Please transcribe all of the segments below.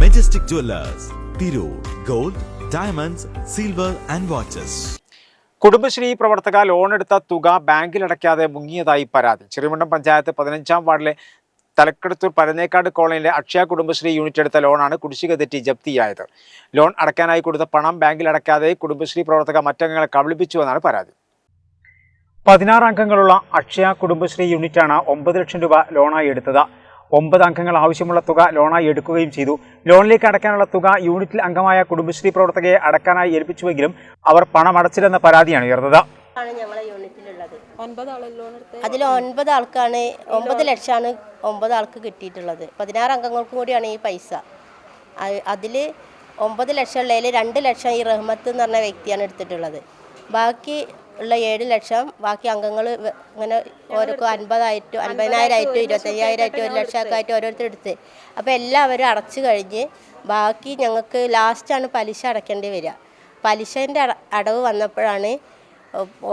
Majestic Jewellers Tirur gold diamonds silver and watches Kudumbashree പ്രവർത്തക loan എടുത്ത തുക ബാങ്കിൽ അടയ്ക്കാതെ മുങ്ങിയതായി പരാതി. ചെറുമണ്ണം പഞ്ചായത്ത് പതിനഞ്ചാം വാർഡിലെ തലക്കെടുത്തൂർ പരനേക്കാട് കോളനിയിലെ അക്ഷയ കുടുംബശ്രീ യൂണിറ്റ് എടുത്ത ലോണാണ് കുടിശ്ശിക തെറ്റി ജപ്തിയായത്. ലോൺ അടയ്ക്കാനായി കൊടുത്ത പണം ബാങ്കിൽ അടയ്ക്കാതെ കുടുംബശ്രീ പ്രവർത്തക മറ്റംഗങ്ങളെ കബളിപ്പിച്ചുവെന്നാണ് പരാതി. പതിനാറ് അംഗങ്ങളുള്ള അക്ഷയ കുടുംബശ്രീ യൂണിറ്റാണ് ഒമ്പത് ലക്ഷം രൂപ ലോണായി എടുത്തത്. ഒമ്പത് അംഗങ്ങൾ ആവശ്യമുള്ള തുക ലോണായി എടുക്കുകയും ചെയ്തു. ലോണിലേക്ക് അടയ്ക്കാനുള്ള തുക യൂണിറ്റിൽ അംഗമായ കുടുംബശ്രീ പ്രവർത്തകയെ അടക്കാനായി ഏൽപ്പിച്ചുവെങ്കിലും അവർ പണം അടച്ചില്ലെന്ന പരാതിയാണ് ഉയർന്നത്. അതിൽ ഒൻപത് ആൾക്കാണ് ഒമ്പത് ലക്ഷമാണ് ഒമ്പത് ആൾക്ക് കിട്ടിയിട്ടുള്ളത്. പതിനാറ് അംഗങ്ങൾക്കും കൂടിയാണ് ഈ പൈസ. അതിൽ ഒമ്പത് ലക്ഷം ഉള്ളതിൽ രണ്ട് ലക്ഷം ഈ റഹ്മത്ത് എന്ന് പറഞ്ഞ വ്യക്തിയാണ് എടുത്തിട്ടുള്ളത്. ബാക്കി ഉള്ള ഏഴ് ലക്ഷം ബാക്കി അംഗങ്ങൾ ഇങ്ങനെ ഓരോ അൻപതായിട്ടും അൻപതിനായിരമായിട്ടും ഇരുപത്തയ്യായിരമായിട്ടും ഒരു ലക്ഷമൊക്കെ ആയിട്ട് ഓരോരുത്തർ എടുത്ത്. അപ്പോൾ എല്ലാവരും അടച്ചു കഴിഞ്ഞ് ബാക്കി ഞങ്ങൾക്ക് ലാസ്റ്റാണ് പലിശ അടയ്ക്കേണ്ടി വരിക. പലിശേന്റെ അടവ് വന്നപ്പോഴാണ്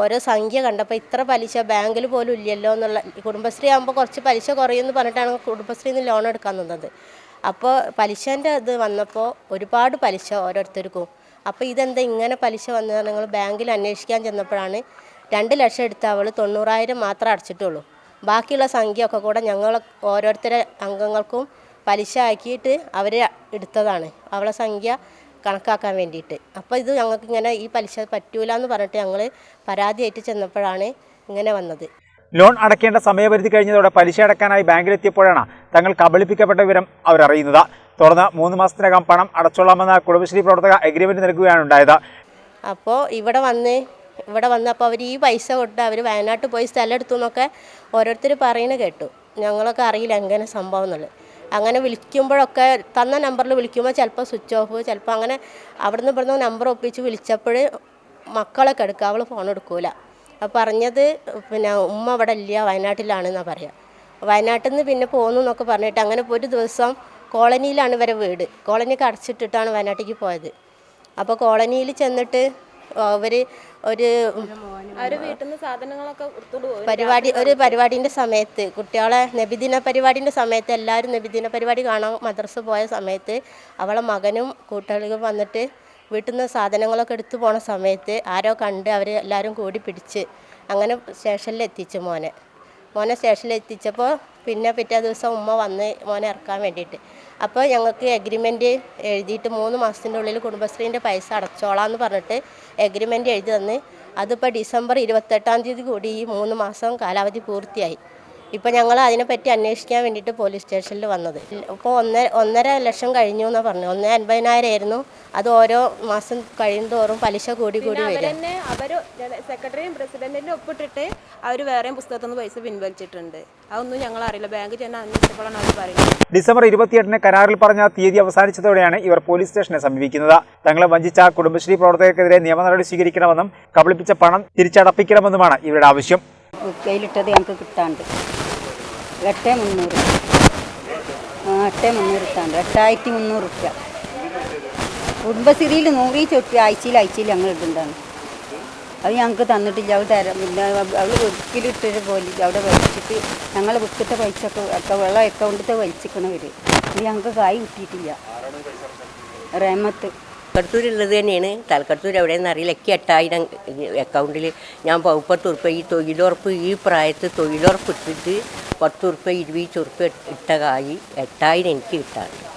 ഓരോ സംഖ്യ കണ്ടപ്പോൾ ഇത്ര പലിശ ബാങ്കിൽ പോലും ഇല്ലല്ലോ എന്നുള്ള കുടുംബശ്രീ ആകുമ്പോൾ കുറച്ച് പലിശ കുറയുമെന്ന് പറഞ്ഞിട്ടാണ് കുടുംബശ്രീയിൽ നിന്ന് ലോൺ എടുക്കാൻ തന്നത് അപ്പോൾ പലിശേന്റെ ഇത് വന്നപ്പോൾ ഒരുപാട് പലിശ ഓരോരുത്തർക്കും. അപ്പോൾ ഇതെന്താ ഇങ്ങനെ പലിശ വന്നത് ഞങ്ങൾ ബാങ്കിൽ അന്വേഷിക്കാൻ ചെന്നപ്പോഴാണ് രണ്ട് ലക്ഷം എടുത്ത അവൾ തൊണ്ണൂറായിരം മാത്രം അടച്ചിട്ടുള്ളൂ. ബാക്കിയുള്ള സംഖ്യ ഒക്കെ കൂടെ ഞങ്ങൾ ഓരോരുത്തരെ അംഗങ്ങൾക്കും പലിശ ആക്കിയിട്ട് അവർ എടുത്തതാണ്. അവളെ സംഖ്യ കണക്കാക്കാൻ വേണ്ടിയിട്ട്. അപ്പോൾ ഇത് ഞങ്ങൾക്ക് ഇങ്ങനെ ഈ പലിശ പറ്റൂല എന്ന് പറഞ്ഞിട്ട് ഞങ്ങൾ പരാതിയായിട്ട് ചെന്നപ്പോഴാണ് ഇങ്ങനെ വന്നത്. ലോൺ അടയ്ക്കേണ്ട സമയപരിധി കഴിഞ്ഞതോടെ പലിശ അടക്കാനായി ബാങ്കിലെത്തിയപ്പോഴാണ് തങ്ങൾ കബളിപ്പിക്കപ്പെട്ട വിവരം അവരറിയുന്നത്. തുടർന്ന് മൂന്ന് മാസത്തിനകം പണം അടച്ചോളാമെന്ന കുടുംബശ്രീ പ്രവർത്തക എഗ്രിമെന്റ് നൽകുകയാണ് ഉണ്ടായത്. അപ്പോൾ ഇവിടെ വന്ന് ഇവിടെ വന്നപ്പോൾ അവർ ഈ പൈസ കൊണ്ട് അവർ വയനാട്ടിൽ പോയി സ്ഥലം എടുത്തു എന്നൊക്കെ ഓരോരുത്തർ പറയുന്നത് കേട്ടു. ഞങ്ങളൊക്കെ അറിയില്ല എങ്ങനെ സംഭവം എന്നുള്ളത്. അങ്ങനെ വിളിക്കുമ്പോഴൊക്കെ തന്ന നമ്പറിൽ വിളിക്കുമ്പോൾ ചിലപ്പോൾ സ്വിച്ച് ഓഫ് ചിലപ്പോൾ അങ്ങനെ അവിടുന്ന് ഇവിടുന്ന് നമ്പർ ഒപ്പിച്ച് വിളിച്ചപ്പോൾ മക്കളൊക്കെ എടുക്കുക അവൾ ഫോൺ എടുക്കൂല. പറഞ്ഞത് പിന്നെ ഉമ്മ അവിടെ ഇല്ല വയനാട്ടിലാണെന്നാണ് പറയാം. വയനാട്ടിൽ നിന്ന് പിന്നെ പോന്നു എന്നൊക്കെ പറഞ്ഞിട്ട് അങ്ങനെ ഒരു ദിവസം കോളനിയിലാണ് ഇവരെ വീട്. കോളനിയൊക്കെ അടച്ചിട്ടിട്ടാണ് വയനാട്ടിലേക്ക് പോയത്. അപ്പോൾ കോളനിയിൽ ചെന്നിട്ട് അവർ ഒരു പരിപാടി ഒരു പരിപാടിന്റെ സമയത്ത് കുട്ടികളെ നബിദിന പരിപാടിന്റെ സമയത്ത് എല്ലാവരും നബിദിന പരിപാടി കാണാൻ മദ്രസ പോയ സമയത്ത് അവളെ മകനും കൂട്ടുകാരും വന്നിട്ട് വീട്ടിൽ നിന്ന് സാധനങ്ങളൊക്കെ എടുത്തു പോണ സമയത്ത് ആരോ കണ്ട് അവർ എല്ലാവരും കൂടി പിടിച്ച് അങ്ങനെ സ്റ്റേഷനിൽ എത്തിച്ചു മോനെ. മോനെ സ്റ്റേഷനിൽ എത്തിച്ചപ്പോൾ പിന്നെ പിറ്റേ ദിവസം ഉമ്മ വന്ന് മോനെ ഇറക്കാൻ വേണ്ടിയിട്ട്. അപ്പോൾ ഞങ്ങൾക്ക് എഗ്രിമെന്റ് എഴുതിയിട്ട് മൂന്ന് മാസത്തിന്റെ ഉള്ളിൽ കുടുംബശ്രീന്റെ പൈസ അടച്ചോളാം എന്ന് പറഞ്ഞിട്ട് എഗ്രിമെന്റ് എഴുതി തന്ന്. അതിപ്പോൾ ഡിസംബർ ഇരുപത്തെട്ടാം തീയതി കൂടി ഈ മൂന്ന് മാസം കാലാവധി പൂർത്തിയായി. ഇപ്പോൾ ഞങ്ങൾ അതിനെപ്പറ്റി അന്വേഷിക്കാൻ വേണ്ടിയിട്ട് പോലീസ് സ്റ്റേഷനിൽ വന്നത്. ഇപ്പോൾ ഒന്നര ഒന്നര ലക്ഷം കഴിഞ്ഞു എന്നാണ് പറഞ്ഞു ഒന്ന് അൻപതിനായിരം ആയിരുന്നു. അത് ഓരോ മാസം കഴിയുന്തോറും പലിശ കൂടി കൂടി വരും. തന്നെ അവർ സെക്രട്ടറിയും പ്രസിഡന്റിനും ഒപ്പിട്ടിട്ട് അവർ വേറെയും പുസ്തകത്തിൽ നിന്ന് പൈസ പിൻവലിച്ചിട്ടുണ്ട്. അതൊന്നും ഞങ്ങൾ അറിയില്ല ബാങ്ക് ചെന്ന് അന്വേഷിച്ചപ്പോഴാണ് അവർ പറയുന്നത് ഡിസംബർ ഇരുപത്തിയെട്ടിന് കരാറിൽ പറഞ്ഞ തീയതി അവസാനിച്ചതോടെയാണ് ഇവർ പോലീസ് സ്റ്റേഷനെ സമീപിക്കുന്നത്. തങ്ങളെ വഞ്ചിച്ച കുടുംബശ്രീ പ്രവർത്തകർക്കെതിരെ നിയമ നടപടി സ്വീകരിക്കണമെന്നും കബളിപ്പിച്ച പണം തിരിച്ചടപ്പിക്കണമെന്നുമാണ് ഇവരുടെ ആവശ്യം. കയ്യിലിട്ടത് ഞങ്ങൾക്ക് കിട്ടാണ്ട്. എട്ട് മുന്നൂറ്. ആ എട്ട് മുന്നൂറ് ഇട്ടാണ്ട് എട്ടായിരത്തി മുന്നൂറ് റുപ്യ. കുടുംബശ്രീയിൽ നൂറി ചൊട്ടി ആഴ്ചയിൽ ആഴ്ചയിൽ ഞങ്ങൾ ഇടുന്നതാണ്. അത് ഞങ്ങൾക്ക് തന്നിട്ടില്ല. അവൾ തരാം പിന്നെ അവൾ ബുക്കിലിട്ടൊരു പോലെ അവിടെ വലിച്ചിട്ട് ഞങ്ങൾ വിൽക്കത്തെ പൈസ ഒക്കെ വെള്ളം അക്കൗണ്ടത്തെ വലിച്ചിക്കണവർ ഇത് ഞങ്ങൾക്ക് കായ് കിട്ടിയിട്ടില്ല. റേമത്ത് തലക്കടത്തൂരുള്ളത് തന്നെയാണ്. തലക്കടത്തൂർ എവിടെയെന്ന് അറിയില്ല. എക്കി എട്ടായിരം അക്കൗണ്ടിൽ ഞാൻ പൗപ്പത്തുറുപ്പ് ഈ തൊഴിലുറപ്പ് ഈ പ്രായത്ത് തൊഴിലുറപ്പ് ഇട്ടിട്ട് പത്ത് ഉറുപ്പ ഇരുപത് ഉറുപ്പ ഇട്ട കായി എട്ടായിരം എനിക്ക് കിട്ടാറുണ്ട്.